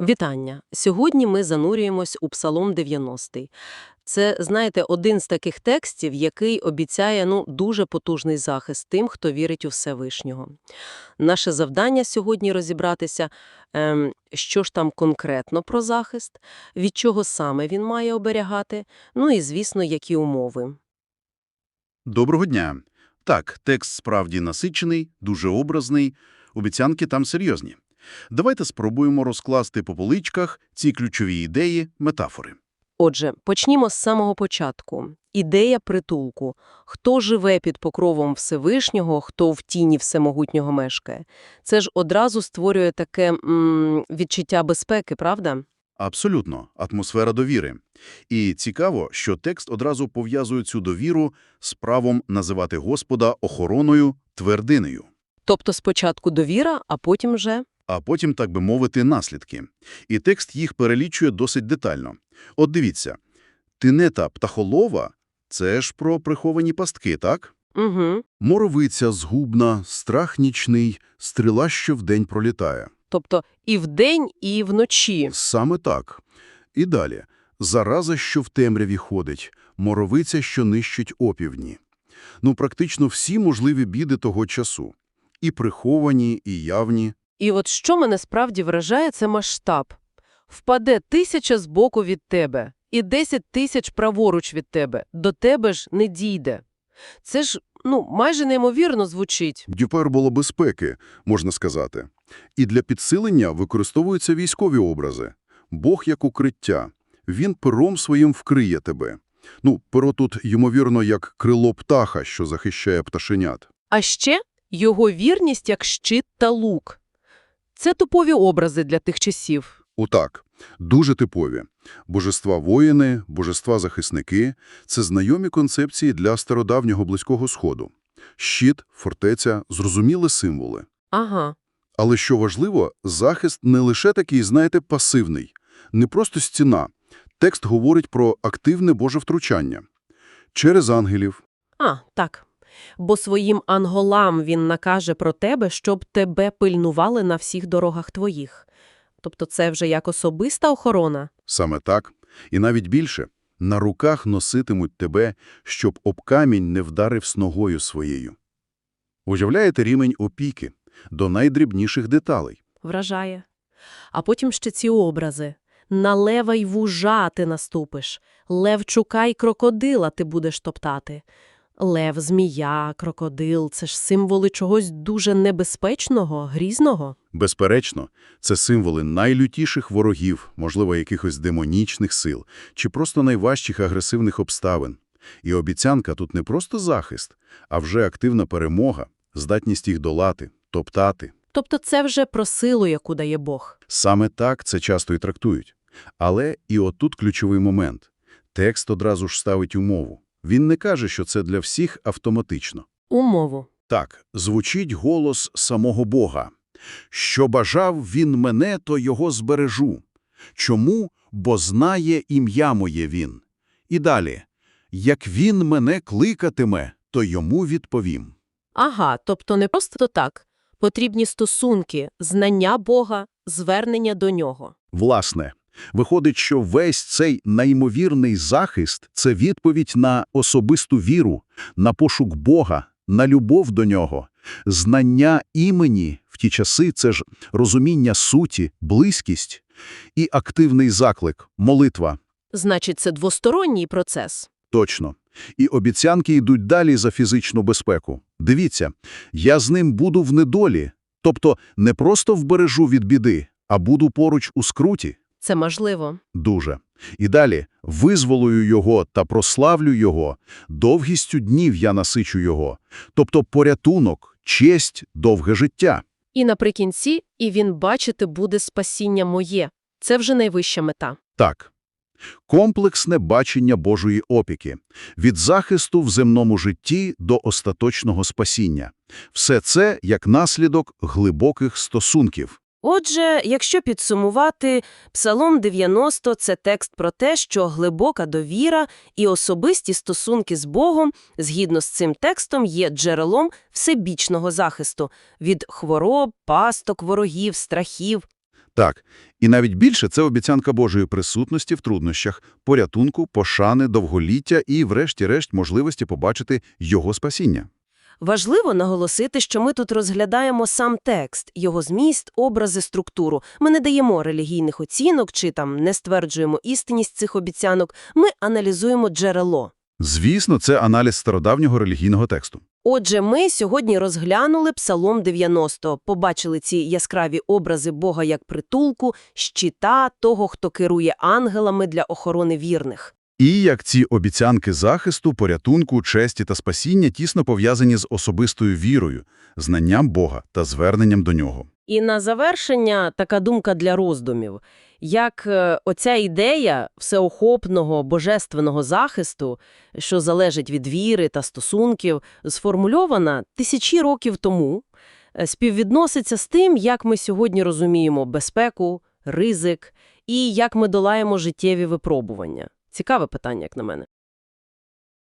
Вітання! Сьогодні ми занурюємось у Псалом 90. Це, знаєте, один з таких текстів, який обіцяє ну, дуже потужний захист тим, хто вірить у Всевишнього. Наше завдання сьогодні розібратися, ем, що ж там конкретно про захист, від чого саме він має оберігати, ну і, звісно, які умови. Доброго дня. Так, текст справді насичений, дуже образний, обіцянки там серйозні. Давайте спробуємо розкласти по поличках ці ключові ідеї, метафори. Отже, почнімо з самого початку. Ідея притулку. Хто живе під покровом Всевишнього, хто в тіні всемогутнього мешкає. Це ж одразу створює таке м, відчуття безпеки, правда? Абсолютно, атмосфера довіри. І цікаво, що текст одразу пов'язує цю довіру з правом називати Господа охороною, твердинею. Тобто спочатку довіра, а потім вже... а потім, так би мовити, наслідки. І текст їх перелічує досить детально. От дивіться, тинета птахолова – це ж про приховані пастки, так? Угу. Моровиця згубна, страх нічний, стріла, що вдень пролітає. Тобто і вдень, і вночі. Саме так. І далі. Зараза, що в темряві ходить, моровиця, що нищить опівдні. Ну, практично всі можливі біди того часу. І приховані, і явні. І от що мене справді вражає, це масштаб. Впаде тисяча збоку від тебе і десять тисяч праворуч від тебе. До тебе ж не дійде. Це ж, ну, майже неймовірно звучить. Дюпербола безпеки, можна сказати. І для підсилення використовуються військові образи. Бог як укриття. Він пером своїм вкриє тебе. Ну, перо тут, ймовірно, як крило птаха, що захищає пташенят. А ще його вірність як щит та лук. Це типові образи для тих часів. Отак. Дуже типові. Божества-воїни, божества-захисники – це знайомі концепції для стародавнього Близького Сходу. Щит, фортеця – зрозуміли символи. Ага. Але що важливо, захист не лише такий, знаєте, пасивний. Не просто стіна. Текст говорить про активне Боже втручання. Через ангелів, А, так. Бо своїм анголам він накаже про тебе, щоб тебе пильнували на всіх дорогах твоїх. Тобто це вже як особиста охорона. саме так, і навіть більше, на руках носитимуть тебе, щоб об камінь не вдарив з ногою своєю. Уявляєте рівень опіки до найдрібніших деталей. Вражає. А потім ще ці образи. На лева й вужа ти наступиш. Левчука й крокодила ти будеш топтати. Лев, змія, крокодил – це ж символи чогось дуже небезпечного, грізного. Безперечно, це символи найлютіших ворогів, можливо, якихось демонічних сил, чи просто найважчих агресивних обставин. І обіцянка тут не просто захист, а вже активна перемога, здатність їх долати, топтати. Тобто це вже про силу, яку дає Бог. Саме так це часто і трактують. Але і отут ключовий момент. Текст одразу ж ставить умову. Він не каже, що це для всіх автоматично. Умову. Так, звучить голос самого Бога. «Що бажав він мене, то його збережу. Чому? Бо знає ім'я моє він». І далі. «Як він мене кликатиме, то йому відповім». Ага, тобто не просто так. Потрібні стосунки, знання Бога, звернення до нього. Власне, виходить, що весь цей неймовірний захист – це відповідь на особисту віру, на пошук Бога, на любов до нього. Знання імені в ті часи – це ж розуміння суті, близькість і активний заклик – молитва. Значить, це двосторонній процес. Точно. І обіцянки йдуть далі за фізичну безпеку. Дивіться, я з ним буду в недолі, тобто не просто вбережу від біди, а буду поруч у скруті. Це можливо. Дуже. І далі визволую його та прославлю його, довгістю днів я насичу його, тобто порятунок, честь, довге життя. І наприкінці, і він бачити буде спасіння моє. Це вже найвища мета. Так. Комплексне бачення Божої опіки. Від захисту в земному житті до остаточного спасіння. Все це як наслідок глибоких стосунків. Отже, якщо підсумувати, Псалом 90 – це текст про те, що глибока довіра і особисті стосунки з Богом, згідно з цим текстом, є джерелом всебічного захисту від хвороб, пасток, ворогів, страхів. Так, і навіть більше – це обіцянка Божої присутності в труднощах, порятунку, пошани, довголіття і, врешті-решт, можливості побачити Його спасіння. Важливо наголосити, що ми тут розглядаємо сам текст, його зміст, образи, структуру. Ми не даємо релігійних оцінок чи там не стверджуємо істинність цих обіцянок, ми аналізуємо джерело. Звісно, це аналіз стародавнього релігійного тексту. Отже, ми сьогодні розглянули Псалом 90, побачили ці яскраві образи Бога як притулку, щита, того, хто керує ангелами для охорони вірних. І як ці обіцянки захисту, порятунку, честі та спасіння тісно пов'язані з особистою вірою, знанням Бога та зверненням до Нього. І на завершення така думка для роздумів. Як е, оця ідея всеохопного божественного захисту, що залежить від віри та стосунків, сформульована тисячі років тому, е, співвідноситься з тим, як ми сьогодні розуміємо безпеку, ризик і як ми долаємо життєві випробування. Цікаве питання, як на мене.